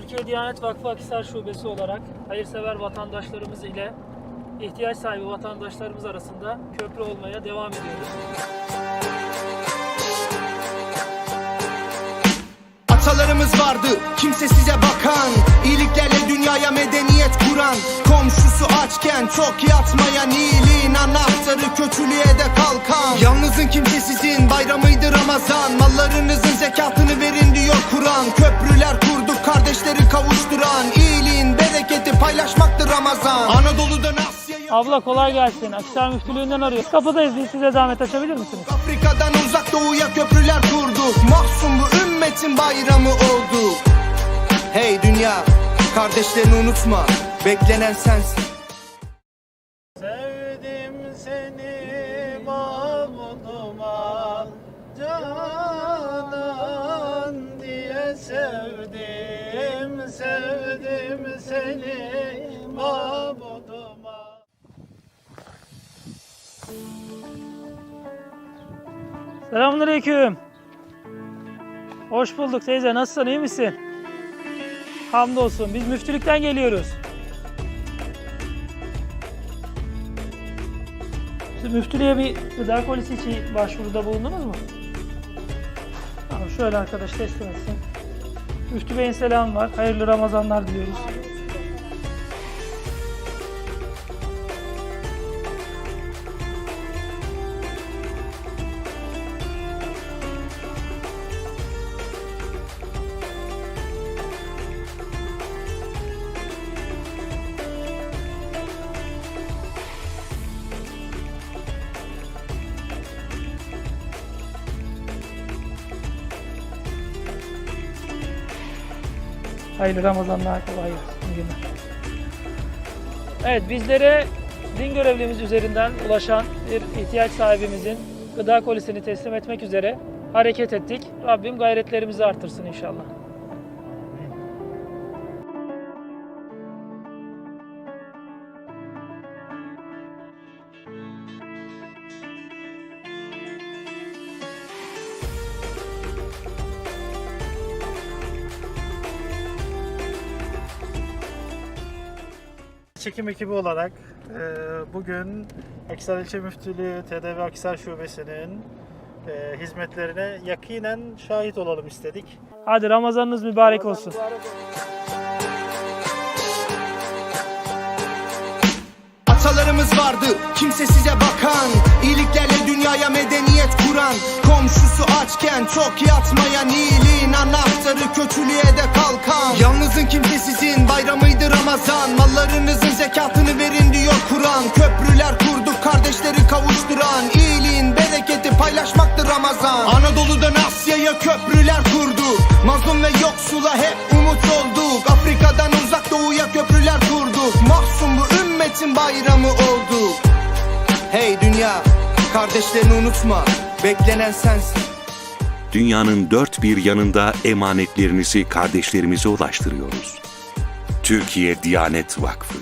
Türkiye Diyanet Vakfı Akhisar Şubesi olarak hayırsever vatandaşlarımız ile ihtiyaç sahibi vatandaşlarımız arasında köprü olmaya devam ediyoruz. Atalarımız vardı kimse size bakan. İyiliklerle dünyaya medeniyet kuran. Komşusu açken çok yatmayan iyiliğin anahtarı kötülüğe de kalkan. Yalnızın kimsesizin bayramıydı Ramazan. Mallarınızın zekatını Ramazan Anadolu'dan Asya'ya Abla kolay gelsin. Akhisar Müftülüğü'nden arıyoruz. Kapıdayız. Biz size zahmet açabilir misiniz? Afrika'dan uzak doğuya köprüler kurduk Mahzun bu ümmetin bayramı oldu Hey dünya kardeşlerini unutma Beklenen sensin Sevdim seni Mahmuduma Canan diye sevdim Sevdim seni Selamünaleyküm. Hoş bulduk teyze. Nasılsın? iyi misin? Hamdolsun. Biz müftülükten geliyoruz. Siz müftülüğe bir gıda polisi için başvuruda bulundunuz mu? Tamam şöyle arkadaş teslim etsin. Müftü Bey'in selamı var. Hayırlı Ramazanlar diliyoruz. Hayırlı Ramazanlar, kolay gelsin. Günler. Evet, bizlere din görevlimiz üzerinden ulaşan bir ihtiyaç sahibimizin gıda kolisini teslim etmek üzere hareket ettik. Rabbim gayretlerimizi artırsın inşallah. Çekim ekibi olarak e, bugün Akhisar İlçe Müftülüğü TDV Akhisar Şubesi'nin e, hizmetlerine yakinen şahit olalım istedik. Hadi Ramazanınız mübarek olsun. Atalarımız vardı kimse size bakan. İyiliklerle dünyaya medeniyet kuran. Komşusu açken çok yatmayan iyiliğin anahtarı kötülüğe de kalkan. Yalnızın kimsesizin bayramıydı Ramazan Mallarınızın zekatını verin diyor Kur'an. Köprüler kurduk kardeşleri kavuşturan. İyiliğin bereketi paylaşmaktır Ramazan. Anadolu'dan Asya'ya köprüler kurduk Mazlum ve yoksula hep umut olduk. Afrika'dan uzak doğuya köprüler kurduk Mahzun ümmetin bayramı oldu. Hey dünya kardeşlerini unutma. Beklenen sensin. Dünyanın dört bir yanında emanetlerinizi kardeşlerimize ulaştırıyoruz. Türkiye Diyanet Vakfı